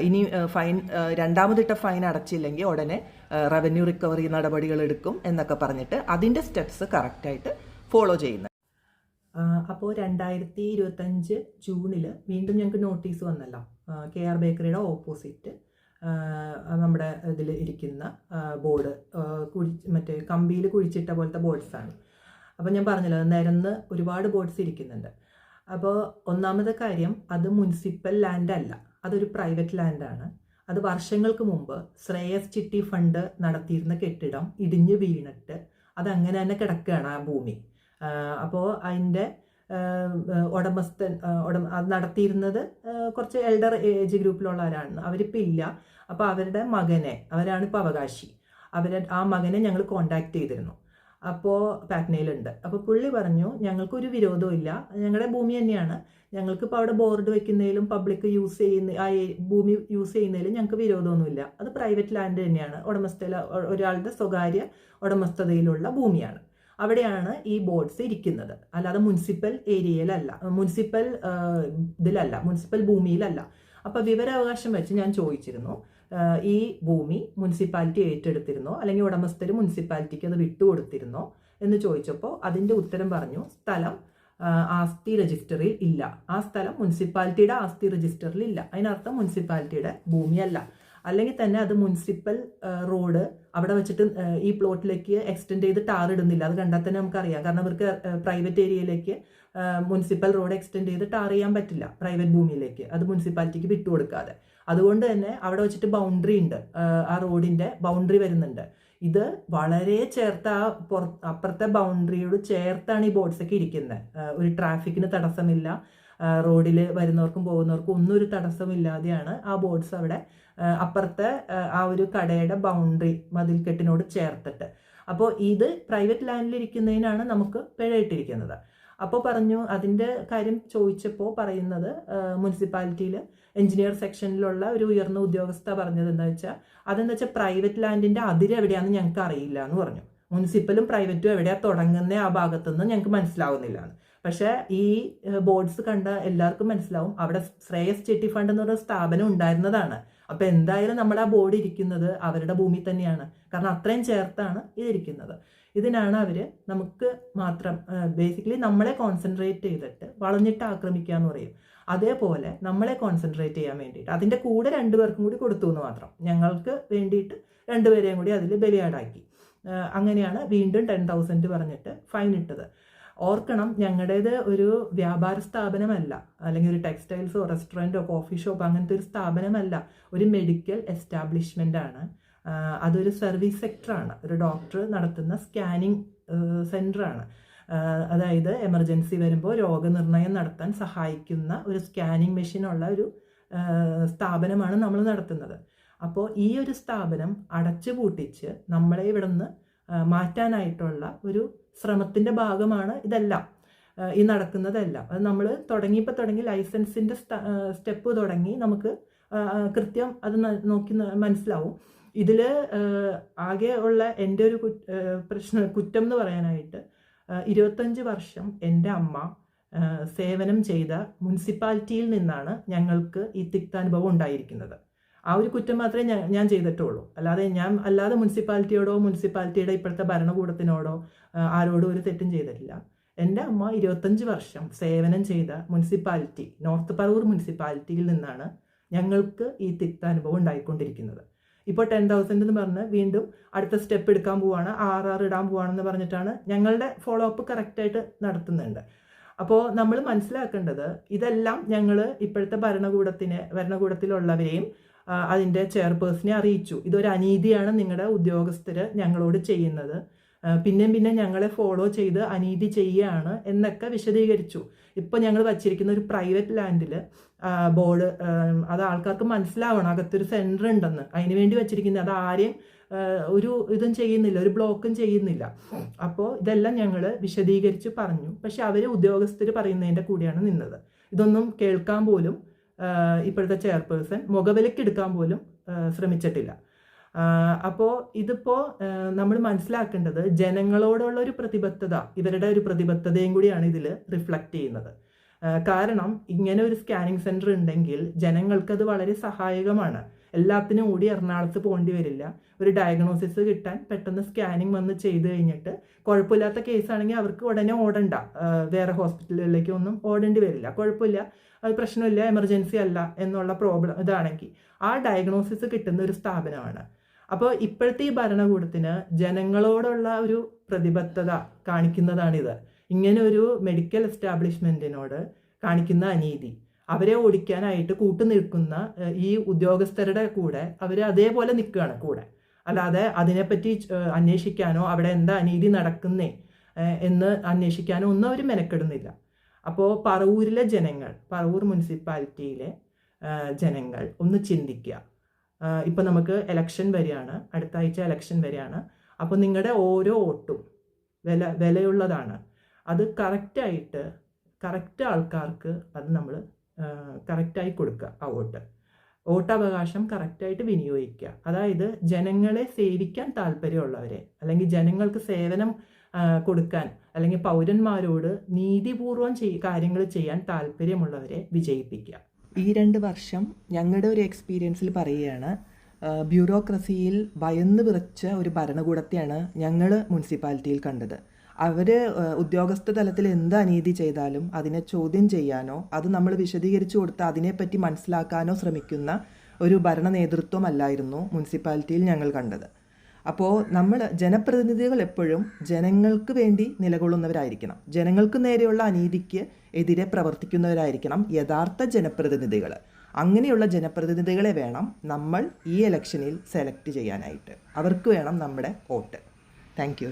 Speaker 1: ഇനി ഫൈൻ ആ, രണ്ടാമതിട്ട ഫൈൻ അടച്ചില്ലെങ്കിൽ ഉടനെ റവന്യൂ റിക്കവറി നടപടികൾ എടുക്കും എന്നൊക്കെ പറഞ്ഞിട്ട് അതിന്റെ സ്റ്റെപ്സ് കറക്റ്റായിട്ട് ഫോളോ ചെയ്യുന്നു അപ്പോൾ രണ്ടായിരത്തി ഇരുപത്തഞ്ച് ജൂണിൽ വീണ്ടും ഞങ്ങൾക്ക് നോട്ടീസ് വന്നല്ലോ. കെ ആർ ബേക്കറിയുടെ ഓപ്പോസിറ്റ് നമ്മുടെ ഇതിൽ ഇരിക്കുന്ന ബോർഡ് കുഴി മറ്റേ കമ്പിയിൽ കുഴിച്ചിട്ട പോലത്തെ ബോർഡ്സാണ് അപ്പോൾ ഞാൻ പറഞ്ഞല്ലോ നിരന്ന് ഒരുപാട് ബോർഡ്സ് ഇരിക്കുന്നുണ്ട്. അപ്പോൾ ഒന്നാമത്തെ കാര്യം അത് മുനിസിപ്പൽ ലാൻഡ് അല്ല അതൊരു പ്രൈവറ്റ് ലാൻഡാണ് അത് വർഷങ്ങൾക്ക് മുമ്പ് ശ്രേയസ് ചിട്ടി ഫണ്ട് നടത്തിയിരുന്ന കെട്ടിടം ഇടിഞ്ഞു വീണിട്ട് അത് അങ്ങനെ തന്നെ കിടക്കുകയാണ് ആ ഭൂമി. അപ്പോൾ അതിന്റെ ഉടമസ്ഥൻ ഉടമ അത് നടത്തിയിരുന്നത് കുറച്ച് എൽഡർ ഏജ് ഗ്രൂപ്പിലുള്ളവരാണ്. അവരിപ്പോൾ ഇല്ല. അപ്പോൾ അവരുടെ മകനെ അവരാണ് ഇപ്പോൾ അവകാശി. അവരെ ആ മകനെ ഞങ്ങൾ കോണ്ടാക്ട് ചെയ്തിരുന്നു. അപ്പോൾ പാറ്റ്നയിലുണ്ട്. അപ്പോൾ പുള്ളി പറഞ്ഞു ഞങ്ങൾക്കൊരു വിരോധവും ഇല്ല. ഞങ്ങളുടെ ഭൂമി തന്നെയാണ്. ഞങ്ങൾക്ക് ഇപ്പോൾ അവിടെ ബോർഡ് വെക്കുന്നതിലും പബ്ലിക് യൂസ് ചെയ്യുന്ന ആ ഭൂമി യൂസ് ചെയ്യുന്നതിലും ഞങ്ങൾക്ക് വിരോധമൊന്നുമില്ല അത് പ്രൈവറ്റ് ലാൻഡ് തന്നെയാണ്. ഉടമസ്ഥല ഒരാളുടെ സ്വകാര്യ ഉടമസ്ഥതയിലുള്ള ഭൂമിയാണ്. അവിടെയാണ് ഈ ബോർഡ്സ് ഇരിക്കുന്നത്. അല്ലാതെ മുനിസിപ്പൽ ഏരിയയിലല്ല മുനിസിപ്പൽ ഇതിലല്ല. മുനിസിപ്പൽ ഭൂമിയിലല്ല. അപ്പോൾ വിവരാവകാശം വെച്ച് ഞാൻ ചോദിച്ചിരുന്നു. ഈ ഭൂമി മുനിസിപ്പാലിറ്റി ഏറ്റെടുത്തിരുന്നോ? അല്ലെങ്കിൽ ഉടമസ്ഥർ മുനിസിപ്പാലിറ്റിക്ക് അത് വിട്ടുകൊടുത്തിരുന്നോ? എന്ന് ചോദിച്ചപ്പോൾ അതിന്റെ ഉത്തരം പറഞ്ഞു സ്ഥലം ആസ്തി രജിസ്റ്ററിൽ ഇല്ല. ആ സ്ഥലം മുനിസിപ്പാലിറ്റിയുടെ ആസ്തി രജിസ്റ്ററിൽ ഇല്ല. അതിനർത്ഥം മുനിസിപ്പാലിറ്റിയുടെ ഭൂമിയല്ല അല്ലെങ്കിൽ തന്നെ അത് മുനിസിപ്പൽ റോഡ് അവിടെ വെച്ചിട്ട് ഈ പ്ലോട്ടിലേക്ക് എക്സ്റ്റെൻഡ് ചെയ്ത് ടാർ ഇടുന്നില്ല. അത് കണ്ടാൽ തന്നെ നമുക്കറിയാം. കാരണം അവർക്ക് പ്രൈവറ്റ് ഏരിയയിലേക്ക് മുനിസിപ്പൽ റോഡ് എക്സ്റ്റെൻഡ് ചെയ്ത് ടാർ ചെയ്യാൻ പറ്റില്ല പ്രൈവറ്റ് ഭൂമിയിലേക്ക്. അത് മുനിസിപ്പാലിറ്റിക്ക് വിട്ടുകൊടുക്കാതെ. അതുകൊണ്ട് തന്നെ അവിടെ വെച്ചിട്ട് ബൗണ്ടറി ഉണ്ട്. ആ, റോഡിന്റെ ബൗണ്ടറി വരുന്നുണ്ട്. ഇത് വളരെ ചേർത്ത് ആ പുറ അപ്പുറത്തെ ബൗണ്ടറിയോട് ചേർത്താണ് ഈ ബോർഡ്സ് ഒക്കെ ഇരിക്കുന്നത്. ഒരു ട്രാഫിക്കിന് തടസ്സമില്ല. റോഡിൽ വരുന്നവർക്കും പോകുന്നവർക്കും ഒന്നും ഒരു തടസ്സമില്ലാതെയാണ് ആ ബോർഡ്സ് അവിടെ അപ്പുറത്തെ ആ, ഒരു കടയുടെ ബൗണ്ടറി മതിൽക്കെട്ടിനോട് ചേർത്തിട്ട്. അപ്പോൾ ഇത് പ്രൈവറ്റ് ലാൻഡിൽ ഇരിക്കുന്നതിനാണ് നമുക്ക് പിഴയിട്ടിരിക്കുന്നത്. അപ്പോൾ പറഞ്ഞു അതിന്റെ കാര്യം ചോദിച്ചപ്പോൾ പറയുന്നത് മുനിസിപ്പാലിറ്റിയിൽ എഞ്ചിനീയർ സെക്ഷനിലുള്ള ഒരു ഉയർന്ന ഉദ്യോഗസ്ഥ പറഞ്ഞത് എന്താ വെച്ചാൽ അതെന്താ വെച്ചാൽ പ്രൈവറ്റ് ലാൻഡിന്റെ അതിരെവിടെയാണെന്ന് ഞങ്ങൾക്ക് അറിയില്ല എന്ന് പറഞ്ഞു. മുനിസിപ്പലും പ്രൈവറ്റും എവിടെയാണ് തുടങ്ങുന്ന ആ ഭാഗത്തുനിന്ന് ഞങ്ങൾക്ക് മനസ്സിലാവുന്നില്ല പക്ഷേ ഈ ബോർഡ്സ് കണ്ട എല്ലാവർക്കും മനസ്സിലാവും. അവിടെ ശ്രേയസ് ചെട്ടി ഫണ്ട് എന്ന് പറയുന്ന സ്ഥാപനം ഉണ്ടായിരുന്നതാണ്. അപ്പോൾ എന്തായാലും നമ്മൾ ആ ബോർഡ് ഇരിക്കുന്നത് അവരുടെ ഭൂമി തന്നെയാണ്. കാരണം അത്രയും ചേർത്താണ് ഇതിരിക്കുന്നത്. ഇതിനാണ് അവർ നമുക്ക് മാത്രം ബേസിക്കലി നമ്മളെ കോൺസെൻട്രേറ്റ് ചെയ്തിട്ട് വളഞ്ഞിട്ട് ആക്രമിക്കുക എന്ന് പറയും. അതേപോലെ നമ്മളെ കോൺസെൻട്രേറ്റ് ചെയ്യാൻ വേണ്ടിയിട്ട് അതിന്റെ കൂടെ രണ്ടുപേർക്കും കൂടി കൊടുത്തു എന്ന് മാത്രം. ഞങ്ങൾക്ക് വേണ്ടിയിട്ട് രണ്ടുപേരെയും കൂടി അതിൽ ബലിയാടാക്കി. അങ്ങനെയാണ് വീണ്ടും ടെൻ തൗസൻഡ് പറഞ്ഞിട്ട് ഫൈൻ ഇട്ടത്. ഓർക്കണം ഞങ്ങളുടേത് ഒരു വ്യാപാര സ്ഥാപനമല്ല. അല്ലെങ്കിൽ ഒരു ടെക്സ്റ്റൈൽസോ റെസ്റ്റോറന്റോ കോഫി ഷോപ്പ് അങ്ങനത്തെ ഒരു സ്ഥാപനമല്ല. ഒരു മെഡിക്കൽ എസ്റ്റാബ്ലിഷ്മെന്റ് ആണ് അതൊരു സർവീസ് സെക്ടറാണ്. ഒരു ഡോക്ടർ നടത്തുന്ന സ്കാനിങ് സെന്ററാണ് അതായത് എമർജൻസി വരുമ്പോൾ രോഗനിർണയം നടത്താൻ സഹായിക്കുന്ന ഒരു സ്കാനിങ് മെഷീനുള്ള ഒരു സ്ഥാപനമാണ് നമ്മൾ നടത്തുന്നത്. അപ്പോൾ ഈ ഒരു സ്ഥാപനം അടച്ചു പൂട്ടിച്ച് നമ്മളെ ഇവിടെ നിന്ന് മാറ്റാനായിട്ടുള്ള ഒരു ശ്രമത്തിന്റെ ഭാഗമാണ് ഇതെല്ലാം. ഈ നടക്കുന്നതെല്ലാം. അത് നമ്മൾ തുടങ്ങിയപ്പോൾ തുടങ്ങി ലൈസൻസിന്റെ സ്റ്റെപ്പ് തുടങ്ങി നമുക്ക് കൃത്യം അത് നോക്കി മനസ്സിലാവും. ഇതിൽ ആകെ ഉള്ള എന്റെ ഒരു പ്രശ്ന കുറ്റം എന്ന് പറയാനായിട്ട് ഇരുപത്തഞ്ച് വർഷം എന്റെ അമ്മ സേവനം ചെയ്ത മുനിസിപ്പാലിറ്റിയിൽ നിന്നാണ് ഞങ്ങൾക്ക് ഈ തിക്താനുഭവം ഉണ്ടായിരിക്കുന്നത്. ആ ഒരു കുറ്റം മാത്രമേ ഞാൻ ചെയ്തിട്ടുള്ളൂ. അല്ലാതെ ഞാൻ അല്ലാതെ മുനിസിപ്പാലിറ്റിയോടോ മുനിസിപ്പാലിറ്റിയുടെ ഇപ്പോഴത്തെ ഭരണകൂടത്തിനോടോ ആരോടോ ഒരു തെറ്റും ചെയ്തിട്ടില്ല. എന്റെ അമ്മ ഇരുപത്തഞ്ച് വർഷം സേവനം ചെയ്ത മുനിസിപ്പാലിറ്റി നോർത്ത് പറവൂർ മുനിസിപ്പാലിറ്റിയിൽ നിന്നാണ് ഞങ്ങൾക്ക് ഈ തിക്താനുഭവം ഉണ്ടായിക്കൊണ്ടിരിക്കുന്നത്. ഇപ്പോൾ ടെൻ തൗസൻഡ് എന്ന് പറഞ്ഞ് വീണ്ടും അടുത്ത സ്റ്റെപ്പ് എടുക്കാൻ പോവാണ് ആർ ആർ ഇടാൻ പോവാണെന്ന് പറഞ്ഞിട്ടാണ് ഞങ്ങളുടെ ഫോളോ അപ്പ് കറക്റ്റായിട്ട് നടത്തുന്നുണ്ട്. അപ്പോൾ നമ്മൾ മനസ്സിലാക്കേണ്ടത് ഇതെല്ലാം ഞങ്ങൾ ഇപ്പോഴത്തെ ഭരണകൂടത്തിന് ഭരണകൂടത്തിലുള്ളവരെയും അതിന്റെ ചെയർപേഴ്സണെ അറിയിച്ചു. ഇതൊരു അനീതിയാണ് നിങ്ങളുടെ ഉദ്യോഗസ്ഥർ ഞങ്ങളോട് ചെയ്യുന്നത്. പിന്നെയും പിന്നെ ഞങ്ങളെ ഫോളോ ചെയ്ത് അനീതി ചെയ്യുകയാണ് എന്നൊക്കെ വിശദീകരിച്ചു. ഇപ്പോൾ ഞങ്ങൾ വച്ചിരിക്കുന്ന ഒരു പ്രൈവറ്റ് ലാൻഡിൽ ബോർഡ് അത് ആൾക്കാർക്ക് മനസ്സിലാവണം. അകത്തൊരു സെന്റർ ഉണ്ടെന്ന്. അതിന് വേണ്ടി വച്ചിരിക്കുന്നത് അത് ആരെയും ഒരു ഇതും ചെയ്യുന്നില്ല ഒരു ബ്ലോക്കും ചെയ്യുന്നില്ല. അപ്പോൾ ഇതെല്ലാം ഞങ്ങൾ വിശദീകരിച്ച് പറഞ്ഞു. പക്ഷെ അവർ ഉദ്യോഗസ്ഥർ പറയുന്നതിന്റെ കൂടെയാണ് നിന്നത്. ഇതൊന്നും കേൾക്കാൻ പോലും ഇപ്പോഴത്തെ ചെയർപേഴ്സൺ മുഖവിലക്കെടുക്കാൻ പോലും ശ്രമിച്ചിട്ടില്ല. അപ്പോൾ ഇതിപ്പോൾ നമ്മൾ മനസ്സിലാക്കേണ്ടത് ജനങ്ങളോടുള്ള ഒരു പ്രതിബദ്ധത ഇവരുടെ ഒരു പ്രതിബദ്ധതയും കൂടിയാണ് ഇതിൽ റിഫ്ലക്റ്റ് ചെയ്യുന്നത്. കാരണം ഇങ്ങനെ ഒരു സ്കാനിങ് സെന്റർ ഉണ്ടെങ്കിൽ ജനങ്ങൾക്കത് വളരെ സഹായകമാണ്. എല്ലാത്തിനും കൂടി എറണാകുളത്ത് പോകേണ്ടി വരില്ല. ഒരു ഡയഗ്നോസിസ് കിട്ടാൻ പെട്ടെന്ന് സ്കാനിങ് വന്ന് ചെയ്ത് കഴിഞ്ഞിട്ട് കുഴപ്പമില്ലാത്ത കേസാണെങ്കിൽ അവർക്ക് ഉടനെ ഓടണ്ട. വേറെ ഹോസ്പിറ്റലുകളിലേക്ക് ഒന്നും ഓടേണ്ടി വരില്ല. കുഴപ്പമില്ല. അത് പ്രശ്നമില്ല. എമർജൻസി അല്ല എന്നുള്ള പ്രോബ്ലം ഇതാണെങ്കിൽ ആ ഡയഗ്നോസിസ് കിട്ടുന്ന ഒരു സ്ഥാപനമാണ്. അപ്പോൾ ഇപ്പോഴത്തെ ഈ ഭരണകൂടത്തിന് ജനങ്ങളോടുള്ള ഒരു പ്രതിബദ്ധത കാണിക്കുന്നതാണിത്. ഇങ്ങനെ ഒരു മെഡിക്കൽ എസ്റ്റാബ്ലിഷ്മെന്റിനോട് കാണിക്കുന്ന അനീതി. അവരെ ഓടിക്കാനായിട്ട് കൂട്ടു നിൽക്കുന്ന ഈ ഉദ്യോഗസ്ഥരുടെ കൂടെ അവർ അതേപോലെ നിൽക്കുകയാണ് കൂടെ. അല്ലാതെ അതിനെപ്പറ്റി അന്വേഷിക്കാനോ അവിടെ എന്താ അനീതി നടക്കുന്നേ എന്ന് അന്വേഷിക്കാനോ ഒന്നും അവർ മെനക്കെടുന്നില്ല. അപ്പോൾ പറവൂരിലെ ജനങ്ങൾ പറവൂർ മുനിസിപ്പാലിറ്റിയിലെ ജനങ്ങൾ ഒന്ന് ചിന്തിക്കുക. ഇപ്പം നമുക്ക് എലക്ഷൻ വരികയാണ് അടുത്ത ആഴ്ച എലക്ഷൻ വരികയാണ് അപ്പോൾ നിങ്ങളുടെ ഓരോ വോട്ടും വില വിലയുള്ളതാണ്. അത് കറക്റ്റായിട്ട് കറക്റ്റ് ആൾക്കാർക്ക് അത് നമ്മൾ കറക്റ്റായി കൊടുക്കുക ആ വോട്ട്. വോട്ടവകാശം കറക്റ്റായിട്ട് വിനിയോഗിക്കുക അതായത് ജനങ്ങളെ സേവിക്കാൻ താല്പര്യമുള്ളവരെ അല്ലെങ്കിൽ ജനങ്ങൾക്ക് സേവനം കൊടുക്കാൻ അല്ലെങ്കിൽ പൗരന്മാരോട് നീതിപൂർവം ചെയ് കാര്യങ്ങൾ ചെയ്യാൻ താല്പര്യമുള്ളവരെ വിജയിപ്പിക്കുക ഈ രണ്ട് വർഷം ഞങ്ങളുടെ ഒരു എക്സ്പീരിയൻസിൽ പറയുകയാണ് ബ്യൂറോക്രസിയിൽ ഭയന്ന് വിറച്ച ഒരു ഭരണകൂടത്തെയാണ് ഞങ്ങൾ മുനിസിപ്പാലിറ്റിയിൽ കണ്ടത്. അവർ ഉദ്യോഗസ്ഥ തലത്തിൽ എന്ത് അനീതി ചെയ്താലും അതിനെ ചോദ്യം ചെയ്യാനോ അത് നമ്മൾ വിശദീകരിച്ചു കൊടുത്ത് അതിനെപ്പറ്റി മനസ്സിലാക്കാനോ ശ്രമിക്കുന്ന ഒരു ഭരണ നേതൃത്വമല്ലായിരുന്നു മുനിസിപ്പാലിറ്റിയിൽ ഞങ്ങൾ കണ്ടത്. അപ്പോൾ നമ്മൾ ജനപ്രതിനിധികൾ എപ്പോഴും ജനങ്ങൾക്ക് വേണ്ടി നിലകൊള്ളുന്നവരായിരിക്കണം. ജനങ്ങൾക്ക് നേരെയുള്ള അനീതിക്ക് എതിരെ പ്രവർത്തിക്കുന്നവരായിരിക്കണം യഥാർത്ഥ ജനപ്രതിനിധികൾ അങ്ങനെയുള്ള ജനപ്രതിനിധികളെ വേണം നമ്മൾ ഈ ഇലക്ഷനിൽ സെലക്ട് ചെയ്യാനായിട്ട്. അവർക്ക് വേണം നമ്മുടെ വോട്ട്. താങ്ക്